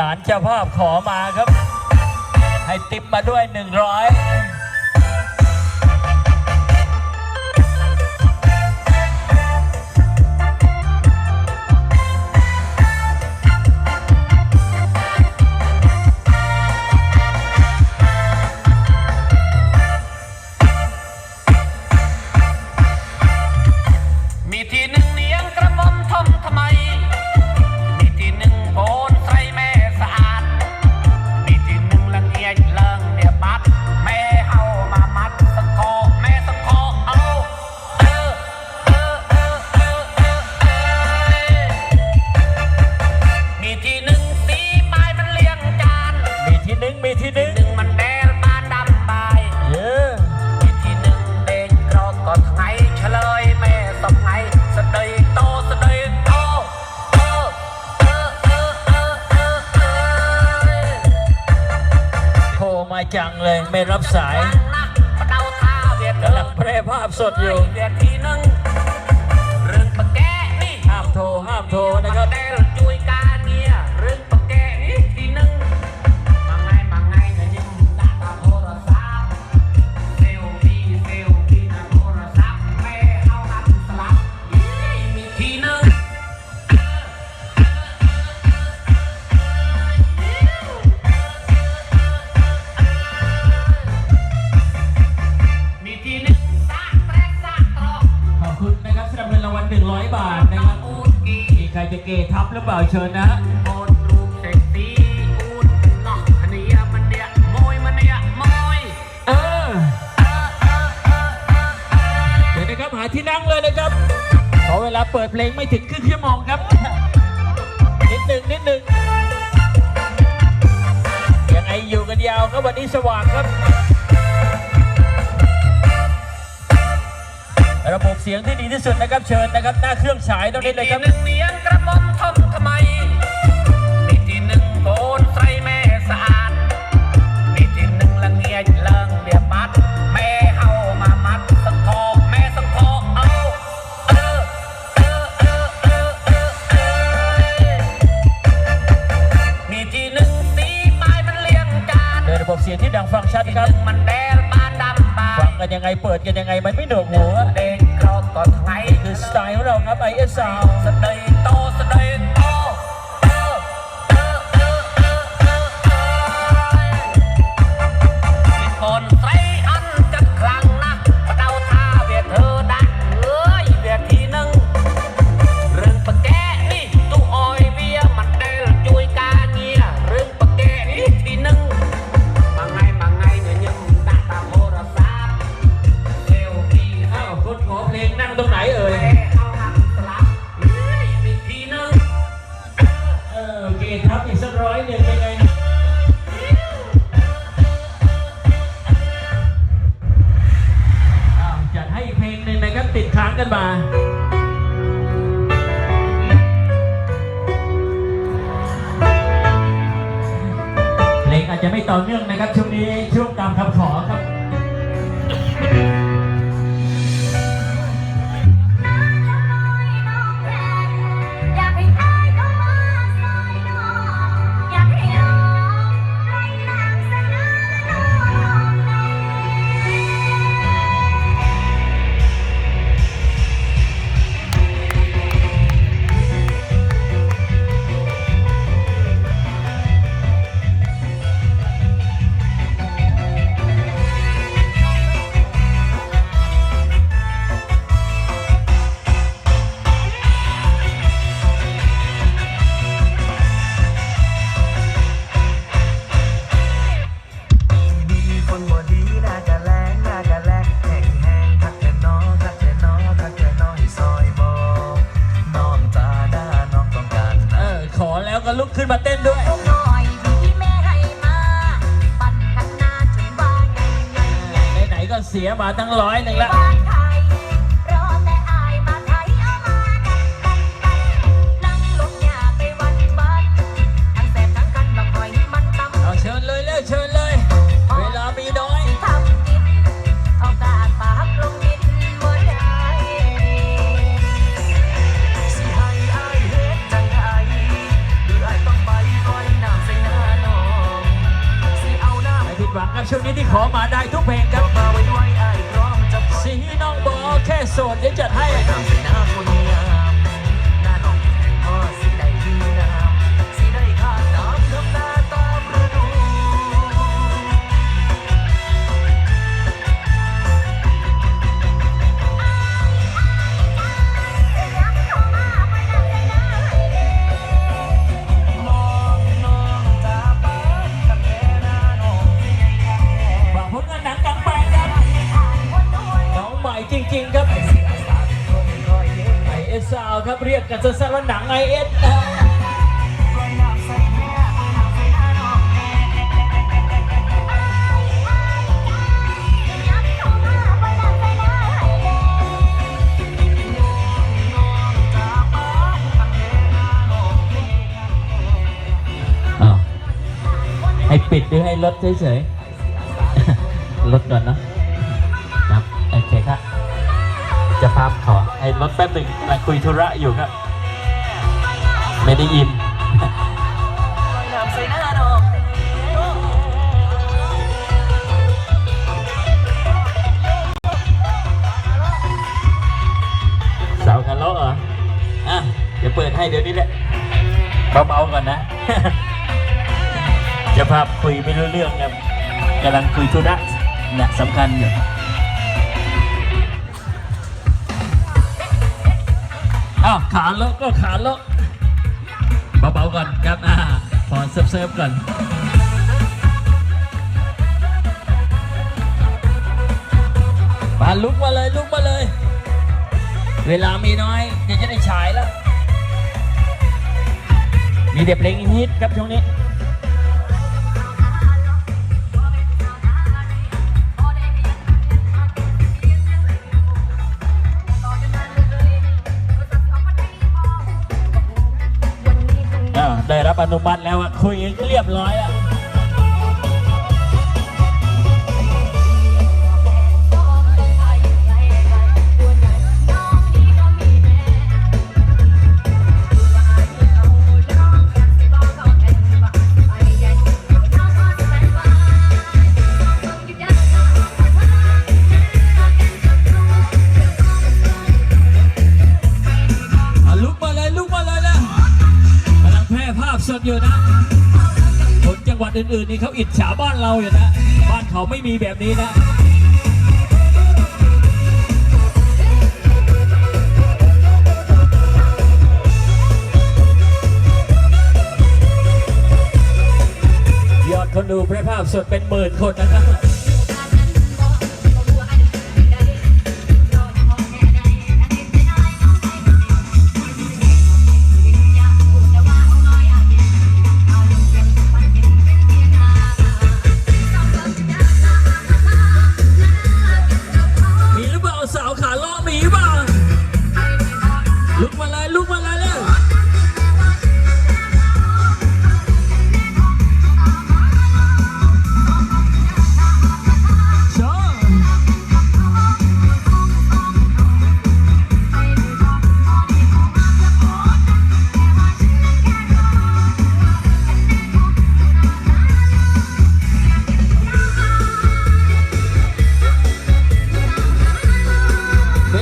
สารเจ้าภาพขอมาครับ ให้ติปมาด้วยหนึ่งร้อย งเลยไม่รับสายกำลังแพร่ภาพสดอยู่ห้ามโทรห้ามโทรนะครับ อเชิญนะโอนรูปเซ็กซี่อูนนอกขเนียมันเนี่ยโมยมันเนี่ยโมยเออเดี๋ยวนะครับหาที่นั่งเลยนะครับขอเวลาเปิดเพลงไม่ถึงครึ่งชั่วโมงครับ นิดหนึ่งนิดหนึ่งยังไงอยู่กันยาวครับวันนี้สว่างครับระบบเสียงที่ดีที่สุดนะครับเชิญนะครับ หน้าเครื่องฉายตรงนี้เลยครับ มีที่หนึ่งโกนใส่แม่สะอาดมีที่หนึ่งละเงียดเลิงเบียบมัด แม่เฮามามัดสังคอแม่สังคอเอามีที่หนึ่งสีไม้มันเลี้ยงจานโดยระบเสียงที่ดังฟังชัดที่มันแดงปลาดำปลาฟังยังไงเปิดกันยังไงมันไม่หนวกหัวเด็กเราก็ไทย นี่คือสไตล์ของเราครับ IS Sound โอเคทับอีกสักร้อยเนี่ยเป็นไง มาทั้งร้อยหนึ่งละ น้องไม่ใหญ่แค่ ฝากผลงานหนังกลางแปลงครับน้องใหม่จริงๆครับ ับ ครับเรียกกันสั้นๆว่าหนังไอเอสใส่แม่ปล่อยน้ำใส่หน้าน้องแน่อ้าวให้ปิดหรือให้ลดเฉยๆลดก่อนเนาะ จะพาขอให้ลดแป๊บหนึ่งกำลังคุยธุระอยู่ครับ ไม่ได้ยินสาน้องแน่สาวคาร์โลเหรอ อะ เดี๋ยวเปิดให้เดี๋ยวนี้แหละเบาๆก่อนนะ จะพาคุยไม่รู้เรื่องครับกำลังคุยธุระนะสำคัญอยู่ อ้าวขาเลาะก็ขาเลาะเบาๆก่อนครับอ่าพอเซิร์ฟๆก่อนมาลุกมาเลยลุกมาเลย เวลามีน้อยเดี๋ยวจะได้ฉายแล้ว มีเด็บเพลงฮิตครับช่วงนี้ นุมัติแล้วอะคุยกันเรียบร้อยอะ วัดอื่นๆนี่เขาอิจฉาบ้านเราอยู่นะ บ้านเขาไม่มีแบบนี้นะยอดคนดูพระภาพสดเป็นหมื่นคนนะครับ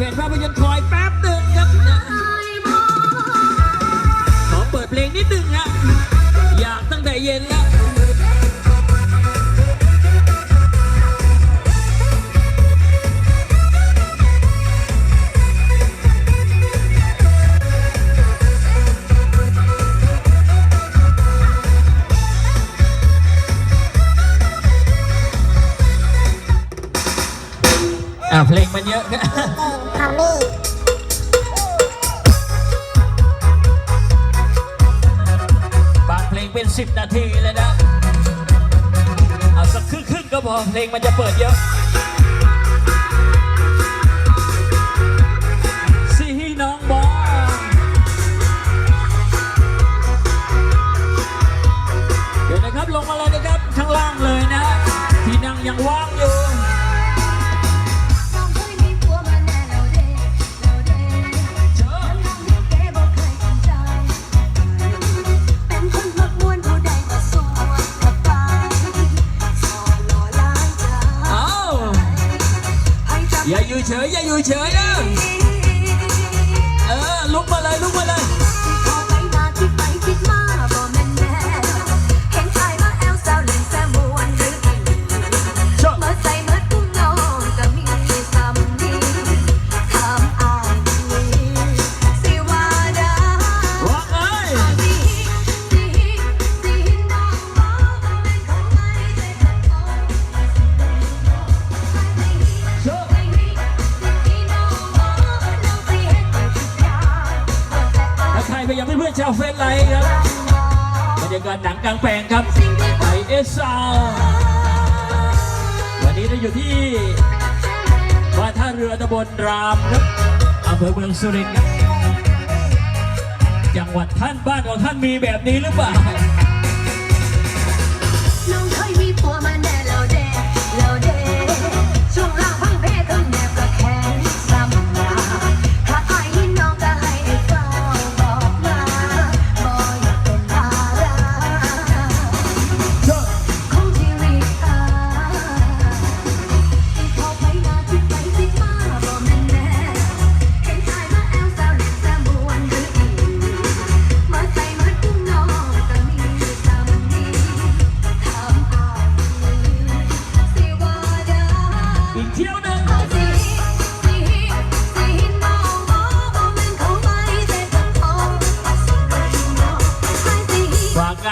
เป็นเพลงภาพยนตร์คอ เพลงมันเยอะทำนี่บางเพลงเป็น 10 นาทีเลยนะ เอาสักครึ่งครึ่งๆก็พอเพลงมันจะเปิดเยอะสีน้องบองเดี๋ยวนะครับลงมาเลยนะครับข้างล่างเลยนะ ที่นั่งยังว่าง ยกาศหนังกลางแปลงครับไอเอสซาววันนี้เราอยู่ที่ว่าท่าเรือตำบลรามครับอำเภอเมืองสุรินทร์ครับจังหวัดท่านบ้านของท่านมีแบบนี้หรือเปล่า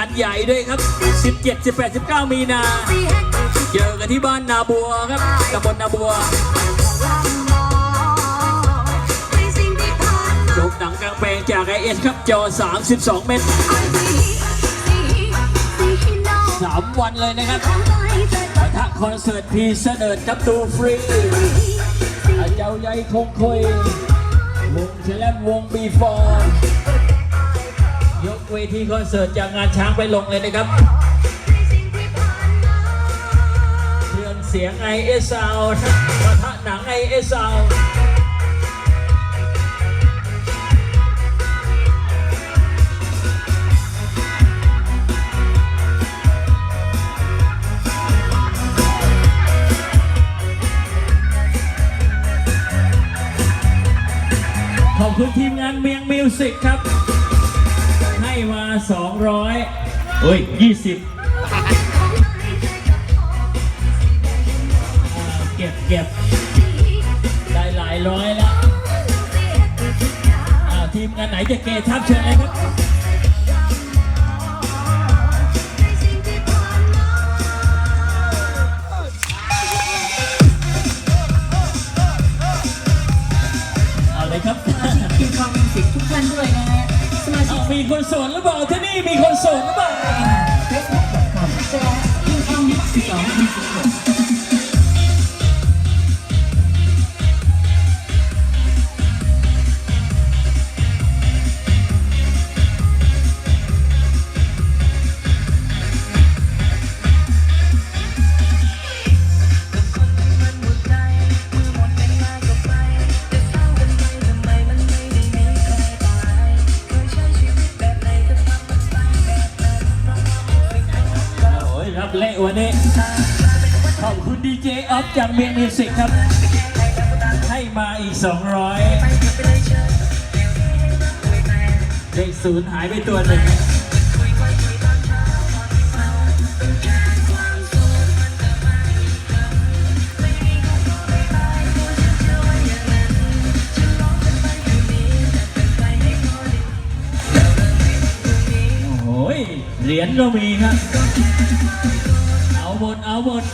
านใหญ่ด้วยครับ 17 18 19 มีนาเฮ็ดให้ทุกเจอกันที่บ้านนาบัวครับตำบลนาบัวอย่างมองในสิ่งที่ผ่านมาชมหนังกลางแปลงจากไอเอสครับ จอ 32 เมตรสิสิสิน้อง3วันเลยนะครับเข้าไปแต่กัปะทะคอนเสิร์ตพีเสนอครับดูฟรีอาเจ้าใหญ่คงคอยวงเชลมวงบีฟอร์ เวทีคอนเสิร์ตจากงานช้างไปลงเลยนะครับเครื่องเสียงไอเอสซาวปะทะหนังไอเอสซาขอบคุณทีมงานเมียงมิวสิกครับ มา 200เอ้ย 20อ่าเก็บเก็บได้หลายร้อยแล้วอ่าทีมงานไหนจะเกทับเชิญเลยครับ คนโสดหรือเปล่าที่นี่มีคนโสดหรือเปล่า เมียงมิวสิกครับ ให้มาอีก 200เลขศูนย์หายไปตัวหนึ่งโอ้โหเหรียญก็มีครับ เอาบนเอาบน